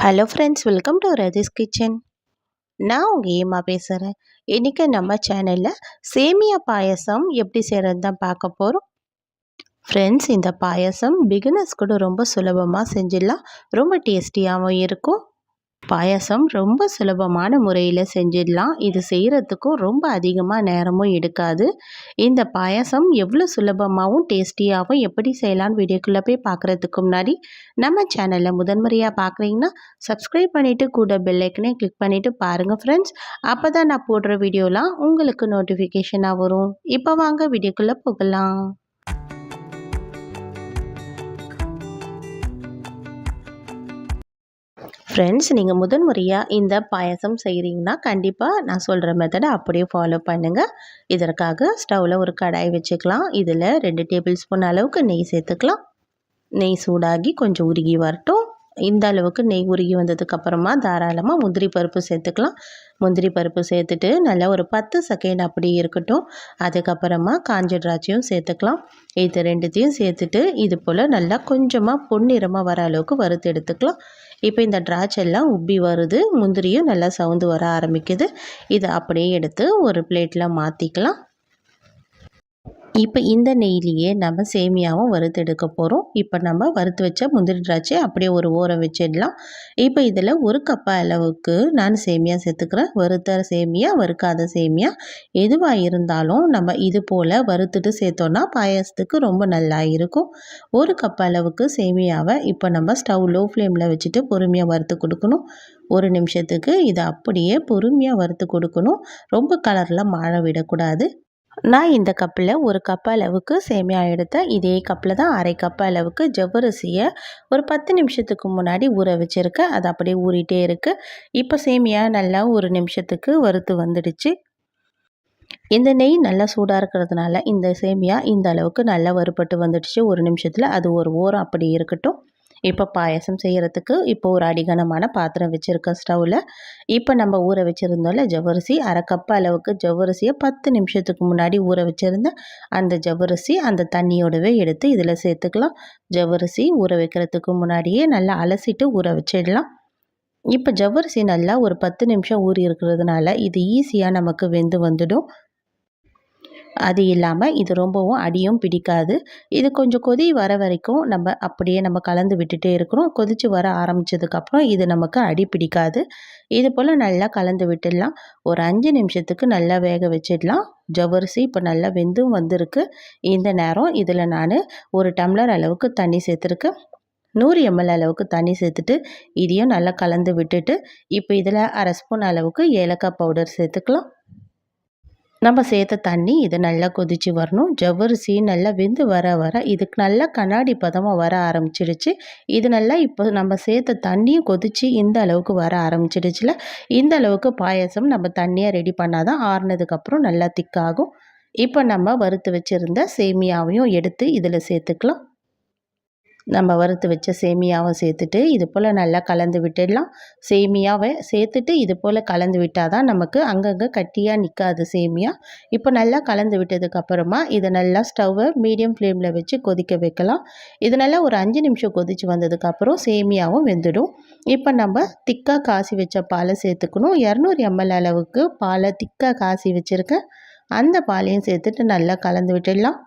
Hello friends welcome to Rathi's kitchen நான் உங்கள் ஏமா பேசுகிறேன் இன்றைக்கி நம்ம சேனலில் சேமியா பாயசம் எப்படி செய்கிறது தான் பார்க்க போகிறோம் ஃப்ரெண்ட்ஸ் இந்த பாயசம் பிகினர்ஸ் கூட ரொம்ப சுலபமாக செஞ்சிடலாம். ரொம்ப டேஸ்டியாகவும் இருக்கும். பாயசம் ரொம்ப சுலபமான முறையில் செஞ்சிடலாம். இது செய்கிறதுக்கும் ரொம்ப அதிகமாக நேரமும் எடுக்காது. இந்த பாயசம் எவ்வளோ சுலபமாகவும் டேஸ்டியாகவும் எப்படி செய்யலான்னு வீடியோக்குள்ளே போய் பார்க்குறதுக்கு முன்னாடி நம்ம சேனலில் முதன்முறையாக பார்க்குறீங்கன்னா சப்ஸ்கிரைப் பண்ணிவிட்டு கூட பெல்லைக்கனே கிளிக் பண்ணிவிட்டு பாருங்கள் ஃப்ரெண்ட்ஸ் அப்போ தான் நான் போடுற வீடியோலாம் உங்களுக்கு நோட்டிஃபிகேஷனாக வரும். இப்போ வாங்க வீடியோக்குள்ளே போகலாம். ஃப்ரெண்ட்ஸ் நீங்கள் முதன் முறையாக இந்த பாயசம் செய்கிறீங்கன்னா கண்டிப்பாக நான் சொல்கிற மெத்தடை அப்படியே ஃபாலோ பண்ணுங்கள் இதற்காக ஸ்டவ்வில் ஒரு கடாய் வச்சுக்கலாம். இதில் ரெண்டு டேபிள் ஸ்பூன் அளவுக்கு நெய் சேர்த்துக்கலாம். நெய் சூடாகி கொஞ்சம் உருகி வரட்டும். இந்த அளவுக்கு நெய் உருகி வந்ததுக்கப்புறமா தாராளமாக முந்திரி பருப்பு சேர்த்துக்கலாம். முந்திரி பருப்பு சேர்த்துட்டு நல்லா ஒரு பத்து செகண்ட் அப்படி இருக்கட்டும். அதுக்கப்புறமா காஞ்ச திராட்சையும் சேர்த்துக்கலாம். இது ரெண்டுத்தையும் சேர்த்துட்டு இது போல் நல்லா கொஞ்சமாக பொன்னிறமாக வர அளவுக்கு வறுத்து எடுத்துக்கலாம். இப்போ இந்த திராட்சை எல்லாம் உப்பி வருது. முந்திரியும் நல்லா சவுந்து வர ஆரம்பிக்குது. இதை அப்படியே எடுத்து ஒரு பிளேட்டில் மாற்றிக்கலாம் இப்போ இந்த நெய்லியே நம்ம சேமியாவும் வறுத்து எடுக்க போகிறோம் இப்போ நம்ம வறுத்து வச்ச முந்திரி திராட்சை அப்படியே ஒரு ஓரம் வச்சிடலாம். இப்போ இதில் ஒரு கப்பா அளவுக்கு நான் சேமியா சேர்த்துக்கிறேன். வறுத்த சேமியா வறுக்காத சேமியா எதுவாக இருந்தாலும் நம்ம இது போல் வறுத்துட்டு சேர்த்தோன்னா பாயசத்துக்கு ரொம்ப நல்லா இருக்கும். ஒரு கப் அளவுக்கு சேமியாவை இப்போ நம்ம ஸ்டவ் லோ ஃப்ளேமில் வச்சுட்டு பொறுமையாக வறுத்து கொடுக்கணும். ஒரு நிமிஷத்துக்கு இதை அப்படியே பொறுமையாக வறுத்து கொடுக்கணும். ரொம்ப கலரில் மாழ விடக்கூடாது. நான் இந்த கப்பில் ஒரு கப் அளவுக்கு சேமியா எடுத்தேன். இதே கப்பில் தான் அரை கப் அளவுக்கு ஜவ்வரிசியை ஒரு பத்து நிமிஷத்துக்கு முன்னாடி ஊற வச்சுருக்கேன். அது அப்படியே ஊறிட்டே இருக்குது இப்போ சேமியா நல்லா ஒரு நிமிஷத்துக்கு வறுத்து வந்துடுச்சு. இந்த நெய் நல்லா சூடாக இருக்கிறதுனால இந்த சேமியா இந்த அளவுக்கு நல்லா வறுபட்டு வந்துடுச்சு. ஒரு நிமிஷத்தில் அது ஒரு ஓரம் அப்படி இருக்கட்டும். இப்போ பாயசம் செய்கிறதுக்கு இப்போ ஒரு அடிகனமான பாத்திரம் வச்சுருக்கேன் ஸ்டவ்வில் இப்போ நம்ம ஊற வச்சுருந்தோம்ல ஜவ்வரிசி அரை கப் அளவுக்கு ஜவ்வரிசியை பத்து நிமிஷத்துக்கு முன்னாடி ஊற வச்சுருந்தேன் அந்த ஜவ்வரிசி அந்த தண்ணியோடவே எடுத்து இதில் சேர்த்துக்கலாம். ஜவ்வரிசி ஊற வைக்கிறதுக்கு முன்னாடியே நல்லா அலசிட்டு ஊற வச்சிடலாம். இப்போ ஜவ்வரிசி நல்லா ஒரு பத்து நிமிஷம் ஊறி இருக்கிறதுனால இது ஈஸியாக நமக்கு வெந்து வந்துடும். அது இல்லாமல் இது ரொம்பவும் அடியும் பிடிக்காது. இது கொஞ்சம் கொதி வர வரைக்கும் நம்ம அப்படியே நம்ம கலந்து விட்டுட்டே இருக்கிறோம் கொதித்து வர ஆரம்பித்ததுக்கப்புறம் இது நமக்கு அடி பிடிக்காது. இது போல் நல்லா கலந்து விட்டுடலாம். ஒரு அஞ்சு நிமிஷத்துக்கு நல்லா வேக வச்சிடலாம். ஜவரிசி இப்போ நல்லா வெந்தும் வந்திருக்கு. இந்த நேரம் இதில் நான் ஒரு டம்ளர் அளவுக்கு தண்ணி சேர்த்துருக்கேன். நூறு எம்எல் அளவுக்கு தண்ணி சேர்த்துட்டு இதையும் நல்லா கலந்து விட்டுட்டு இப்போ இதில் அரை ஸ்பூன் அளவுக்கு ஏலக்காய் பவுடர் சேர்த்துக்கலாம். நம்ம சேர்த்த தண்ணி இது நல்லா கொதித்து வரணும். ஜவ்வரிசி நல்லா வெந்து வர வர இதுக்கு நல்லா கண்ணாடி பதமாக வர ஆரம்பிச்சிடுச்சு. இது நல்லா இப்போ நம்ம சேர்த்த தண்ணியும் கொதித்து இந்த அளவுக்கு வர ஆரம்பிச்சிடுச்சுல. இந்த அளவுக்கு பாயசம் நம்ம தண்ணியாக ரெடி பண்ணால் தான் ஆறுனதுக்கப்புறம் நல்லா திக்காகும். இப்போ நம்ம வறுத்து வச்சுருந்த சேமியாவையும் எடுத்து இதில் சேர்த்துக்கலாம். நம்ம வறுத்து வச்ச சேமியாவை சேர்த்துட்டு இது போல் நல்லா கலந்து விட்டுடலாம். சேமியாவை சேர்த்துட்டு இது போல் கலந்து விட்டால் தான் நமக்கு அங்கங்கே கட்டியாக நிற்காது சேமியா. இப்போ நல்லா கலந்து விட்டதுக்கப்புறமா இதை நல்லா ஸ்டவ்வை மீடியம் ஃப்ளேமில் வச்சு கொதிக்க வைக்கலாம். இது நல்லா ஒரு அஞ்சு நிமிஷம் கொதித்து வந்ததுக்கப்புறம் சேமியாவும் வெந்துடும். இப்போ நம்ம திக்காக காசி வச்ச பாலை சேர்த்துக்கணும். இரநூறு எம்எல் அளவுக்கு பாலை திக்காக காசி வச்சுருக்கேன் அந்த பாலையும் சேர்த்துட்டு நல்லா கலந்து விட்டுடலாம்.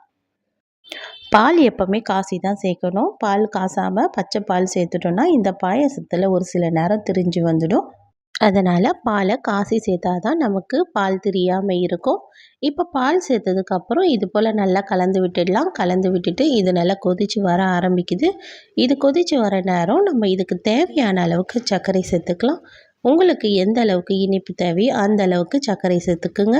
பால் எப்போவுமே காசி தான் சேர்க்கணும். பால் காசாமல் பச்சை பால் சேர்த்துட்டோன்னா இந்த பாயசத்தில் ஒரு சில நேரம் திரிஞ்சு வந்துடும். அதனால் பாலை காசி சேர்த்தா தான் நமக்கு பால் திரியாமல் இருக்கும். இப்போ பால் சேர்த்ததுக்கப்புறம் இது போல் நல்லா கலந்து விட்டுடலாம். கலந்து விட்டுட்டு இது நல்லா கொதித்து வர ஆரம்பிக்குது. இது கொதித்து வர நேரம் நம்ம இதுக்கு தேவையான அளவுக்கு சர்க்கரை சேர்த்துக்கலாம். உங்களுக்கு எந்த அளவுக்கு இனிப்பு தேவையோ அந்த அளவுக்கு சர்க்கரை சேர்த்துக்குங்க.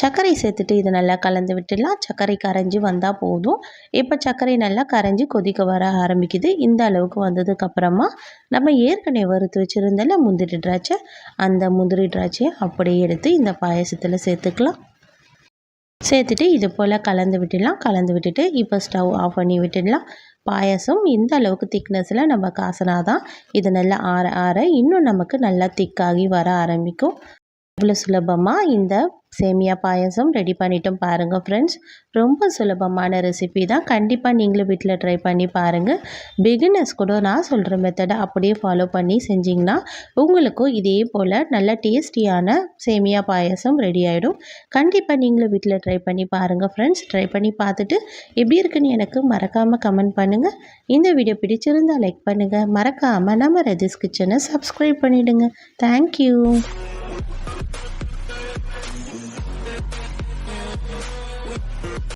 சர்க்கரை சேர்த்துட்டு இது நல்லா கலந்து விட்டுடலாம். சர்க்கரை கரைஞ்சி வந்தால் போதும். இப்போ சர்க்கரை நல்லா கரைஞ்சி கொதிக்க வர ஆரம்பிக்குது. இந்த அளவுக்கு வந்ததுக்கப்புறமா நம்ம ஏற்கனவே வறுத்து வச்சுருந்தால முந்திரி திராட்சை அந்த முந்திரி திராட்சையை அப்படியே எடுத்து இந்த பாயசத்தில் சேர்த்துக்கலாம். சேர்த்துட்டு இது போல் கலந்து விட்டுடலாம். கலந்து விட்டுட்டு இப்போ ஸ்டவ் ஆஃப் பண்ணி விட்டுடலாம். பாயசம் இந்த அளவுக்கு திக்னஸில் நம்ம காசினா தான் இது நல்லா ஆற ஆற இன்னும் நமக்கு நல்லா திக்காகி வர ஆரம்பிக்கும். இவ்வளோ சுலபமாக இந்த சேமியா பாயசம் ரெடி பண்ணிட்டோம் பாருங்கள் ஃப்ரெண்ட்ஸ் ரொம்ப சுலபமான ரெசிபி தான். கண்டிப்பாக நீங்களும் வீட்டில் ட்ரை பண்ணி பாருங்கள் பிகினர்ஸ் கூட நான் சொல்கிற மெத்தடை அப்படியே ஃபாலோ பண்ணி செஞ்சிங்கன்னா உங்களுக்கும் இதே போல் நல்ல டேஸ்டியான சேமியா பாயசம் ரெடி ஆகிடும் கண்டிப்பாக நீங்களும் வீட்டில் ட்ரை பண்ணி பாருங்கள் ஃப்ரெண்ட்ஸ் ட்ரை பண்ணி பார்த்துட்டு எப்படி இருக்குன்னு எனக்கு மறக்காமல் கமெண்ட் பண்ணுங்கள் இந்த வீடியோ பிடிச்சிருந்தால் லைக் பண்ணுங்கள் மறக்காமல் நம்ம ரதிஸ் கிச்சனை சப்ஸ்கிரைப் பண்ணிவிடுங்க தேங்க்யூ